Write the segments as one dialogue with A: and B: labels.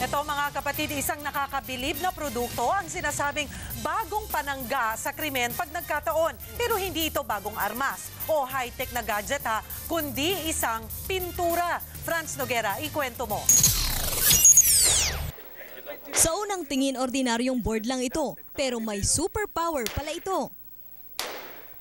A: Ito mga kapatid, isang nakakabilib na produkto ang sinasabing bagong panangga sa krimen pag nagkataon. Pero hindi ito bagong armas o high-tech na gadget ha, kundi isang pintura. Franz Noguera, ikwento mo.
B: Sa unang tingin, ordinaryong board lang ito, pero may superpower pala ito.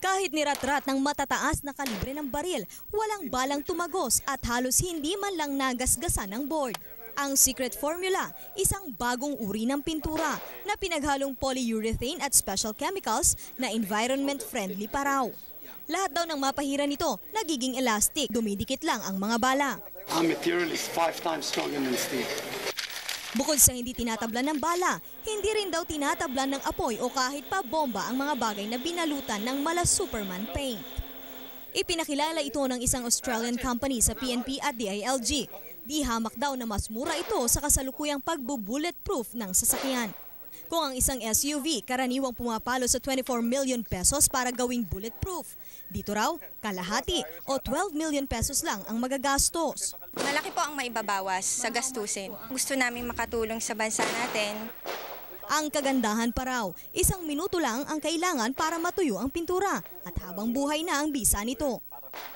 B: Kahit niratrat ng matataas na kalibre ng baril, walang balang tumagos at halos hindi man lang nagasgasan ng board. Ang secret formula, isang bagong uri ng pintura na pinaghalong polyurethane at special chemicals na environment friendly pa raw. Lahat daw ng mapahira nito, nagiging elastic, dumidikit lang ang mga bala.
C: Our material is five times stronger than steel.
B: Bukod sa hindi tinatablan ng bala, hindi rin daw tinatablan ng apoy o kahit pa bomba ang mga bagay na binalutan ng mala Superman paint. Ipinakilala ito ng isang Australian company sa PNP at DILG. Di hamak daw na mas mura ito sa kasalukuyang pagbu-bulletproof ng sasakyan. Kung ang isang SUV karaniwang pumapalo sa 24 million pesos para gawing bulletproof, dito raw kalahati o 12 million pesos lang ang magagastos.
D: Malaki po ang maibabawas sa gastusin. Gusto namin makatulong sa bansa natin.
B: Ang kagandahan pa raw, isang minuto lang ang kailangan para matuyo ang pintura at habang buhay na ang bisa nito.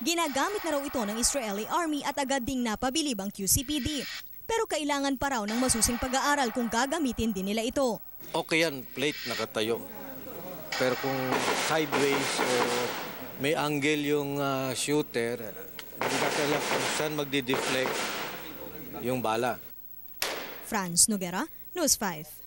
B: Ginagamit na raw ito ng Israeli Army at agad ding napabilib ang QCPD. Pero kailangan pa raw ng masusing pag-aaral kung gagamitin din nila ito.
E: okay yan, plate nakatayo. Pero kung sideways o may angle yung ah, shooter, hindi natin alam kung saan magdi-deflect yung bala.
B: Franz Noguera, News 5.